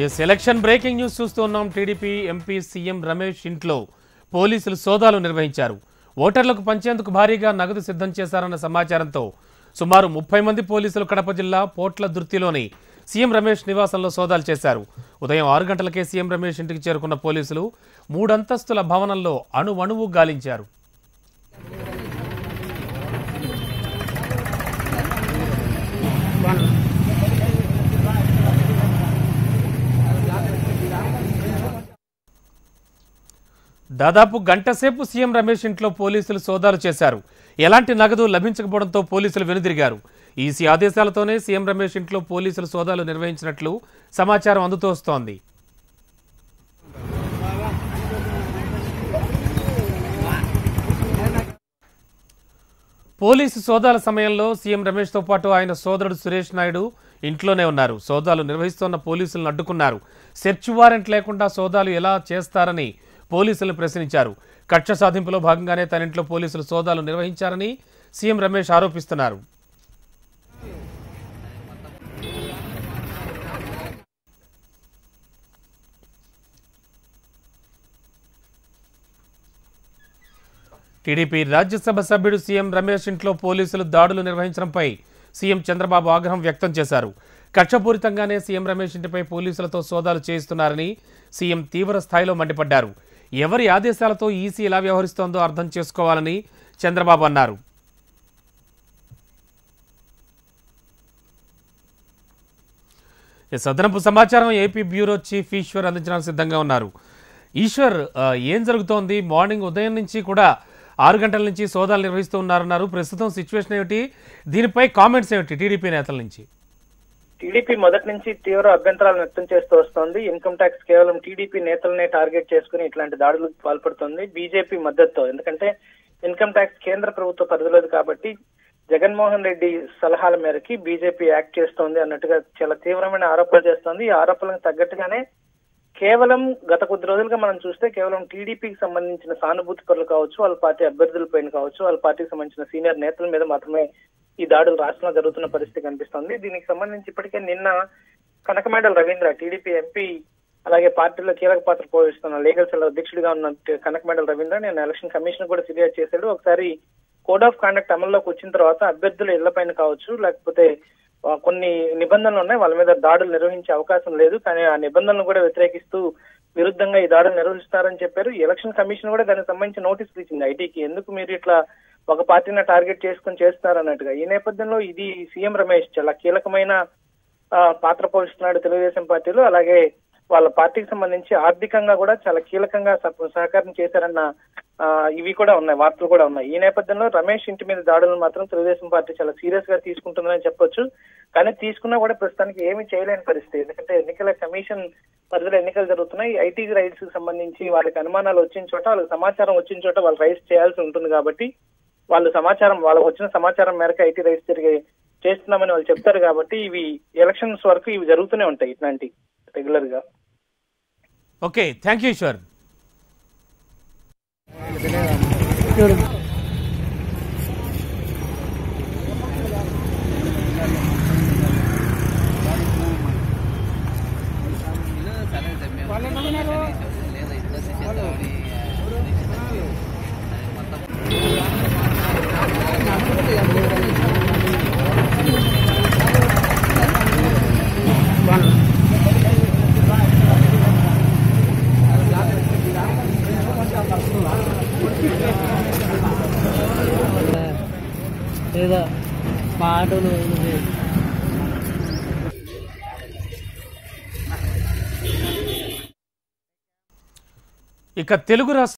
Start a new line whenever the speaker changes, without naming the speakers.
ఈ selection breaking news చూస్తున్నాం TDP MP CM Ramesh ఇంట్లో పోలీసులు సోదాలు నిర్వహించారు. ఓటర్లకు పంచేందుకు భారీగా నగదు సిద్ధం చేశారన్న సమాచారంతో సుమారు ముప్పై మంది పోలీసులు కడప జిల్లా పోట్ల దుర్తిలోని సీఎం రమేష్ నివాసంలో సోదాలు చేశారు. ఉదయం ఆరు గంటలకే సీఎం రమేష్ ఇంటికి చేరుకున్న పోలీసులు మూడంతస్తుల భవనంలో అణువణువు గాలించారు. దాదాపు గంటసేపు సీఎం రమేష్ ఇంట్లో పోలీసులు సోదాలు చేశారు. ఎలాంటి నగదు లభించకపోవడంతో పోలీసులు వెనుదిరిగారు. ఈసీ ఆదేశాలతోనే సీఎం రమేష్ ఇంట్లో పోలీసులు సోదాలు నిర్వహించినట్లు సమాచారం అందుతోస్తోంది పోలీసు సోదాల సమయంలో సీఎం రమేష్తో పాటు ఆయన సోదరుడు సురేష్ నాయుడు ఇంట్లోనే ఉన్నారు. సోదాలు నిర్వహిస్తున్న పోలీసులను అడ్డుకున్నారు. సెర్చ్ వారెంట్ లేకుండా సోదాలు ఎలా చేస్తారని పోలీసులను ప్రశ్నించారు. కక్ష సాధింపులో భాగంగానే తన ఇంట్లో పోలీసులు సోదాలు నిర్వహించారని సీఎం రమేష్ ఆరోపిస్తున్నారు. టీడీపీ రాజ్యసభ సభ్యుడు సీఎం రమేష్ ఇంట్లో పోలీసులు దాడులు నిర్వహించడంపై సీఎం చంద్రబాబు ఆగ్రహం వ్యక్తం చేశారు. కక్షపూరితంగానే సీఎం రమేష్ ఇంటిపై పోలీసులతో సోదాలు చేయిస్తున్నారని సీఎం తీవ్ర స్థాయిలో మండిపడ్డారు. ఎవరి ఆదేశాలతో ఈసీ ఎలా వ్యవహరిస్తోందో అర్థం చేసుకోవాలని చంద్రబాబు అన్నారు. సదనపు సమాచారం ఏపీ బ్యూరో చీఫ్ ఈశ్వర్ అందించడానికి సిద్ధంగా ఉన్నారు. ఈశ్వర్ ఏం జరుగుతోంది? మార్నింగ్ ఉదయం నుంచి కూడా ఆరు గంటల నుంచి సోదాలు నిర్వహిస్తూ ఉన్నారన్నారు. ప్రస్తుతం సిచ్యువేషన్ ఏమిటి? దీనిపై కామెంట్స్ ఏమిటి టీడీపీ నేతల నుంచి?
టీడీపీ మొదటి నుంచి తీవ్ర అభ్యంతరాలు వ్యక్తం చేస్తూ వస్తోంది. ఇన్కమ్ ట్యాక్స్ కేవలం టీడీపీ నేతలనే టార్గెట్ చేసుకుని ఇట్లాంటి దాడులకు పాల్పడుతుంది. బీజేపీ మద్దతుతో. ఎందుకంటే ఇన్కమ్ ట్యాక్స్ కేంద్ర ప్రభుత్వ పరిధిలోది కాబట్టి జగన్మోహన్ రెడ్డి సలహాల మేరకి బీజేపీ యాక్ట్ చేస్తోంది అన్నట్టుగా చాలా తీవ్రమైన ఆరోపణలు చేస్తోంది. ఈ ఆరోపణలకు తగ్గట్టుగానే కేవలం గత కొద్ది రోజులుగా మనం చూస్తే కేవలం టీడీపీకి సంబంధించిన సానుభూతి పనులు కావచ్చు వాళ్ళ పార్టీ అభ్యర్థులపైన కావచ్చు వాళ్ళ పార్టీకి సంబంధించిన సీనియర్ నేతల మీద మాత్రమే ఈ దాడులు రాష్ట్రంలో జరుగుతున్న పరిస్థితి కనిపిస్తోంది. దీనికి సంబంధించి ఇప్పటికే నిన్న కనకమేడల రవీంద్ర టీడీపీ ఎంపీ అలాగే పార్టీలో కీలక పాత్ర పోషిస్తున్న లీగల్ సెల్ అధ్యక్షుడిగా ఉన్న కనకమేడల రవీంద్ర నేను ఎలక్షన్ కమిషన్ కూడా ఫిర్యాదు చేశాడు. ఒకసారి కోడ్ ఆఫ్ కాండక్ట్ అమల్లోకి వచ్చిన తర్వాత అభ్యర్థుల ఇళ్ళపైన కావచ్చు లేకపోతే కొన్ని నిబంధనలు ఉన్నాయి. వాళ్ళ మీద దాడులు నిర్వహించే అవకాశం లేదు. కానీ ఆ నిబంధనలు కూడా వ్యతిరేకిస్తూ విరుద్ధంగా ఈ దాడులు నిర్వహిస్తారని చెప్పారు. ఎలక్షన్ కమిషన్ కూడా దానికి సంబంధించి నోటీసులు ఇచ్చింది ఐటీకి. ఎందుకు మీరు ఇట్లా ఒక పార్టీని టార్గెట్ చేసుకుని చేస్తున్నారు అన్నట్టుగా ఈ నేపథ్యంలో ఇది సీఎం రమేష్ చాలా కీలకమైన ఆ, పాత్ర పోషిస్తున్నాడు తెలుగుదేశం పార్టీలో. అలాగే వాళ్ళ పార్టీకి సంబంధించి ఆర్థికంగా కూడా చాలా కీలకంగా సహకారం చేశారన్న ఇవి కూడా ఉన్నాయి వార్తలు కూడా ఉన్నాయి. ఈ నేపథ్యంలో రమేష్ ఇంటి మీద దాడులను మాత్రం తెలుగుదేశం పార్టీ చాలా సీరియస్గా తీసుకుంటుందని చెప్పొచ్చు. కానీ తీసుకున్నా కూడా ప్రస్తుతానికి ఏమీ చేయలేని పరిస్థితి. ఎందుకంటే ఎన్నికల కమిషన్ పరిధిలో ఎన్నికలు జరుగుతున్నాయి. ఐటీ రైట్స్కి సంబంధించి వాళ్ళకి అనుమానాలు వచ్చిన చోట వాళ్ళకి సమాచారం వచ్చిన చోట వాళ్ళు రైడ్స్ చేయాల్సి ఉంటుంది కాబట్టి వాళ్ళు సమాచారం వాళ్ళకి వచ్చిన సమాచారం మేరకు ఐటీ జరిగే చేస్తున్నామని వాళ్ళు చెప్తారు కాబట్టి ఇవి ఎలక్షన్స్ వరకు ఇవి జరుగుతూనే ఉంటాయి ఇట్లాంటి రెగ్యులర్గా
ఓకే థ్యాంక్ యూ ఈశ్వర్
లేదా మా ఆటోలు
ఇక తెలుగు రాష్ట్ర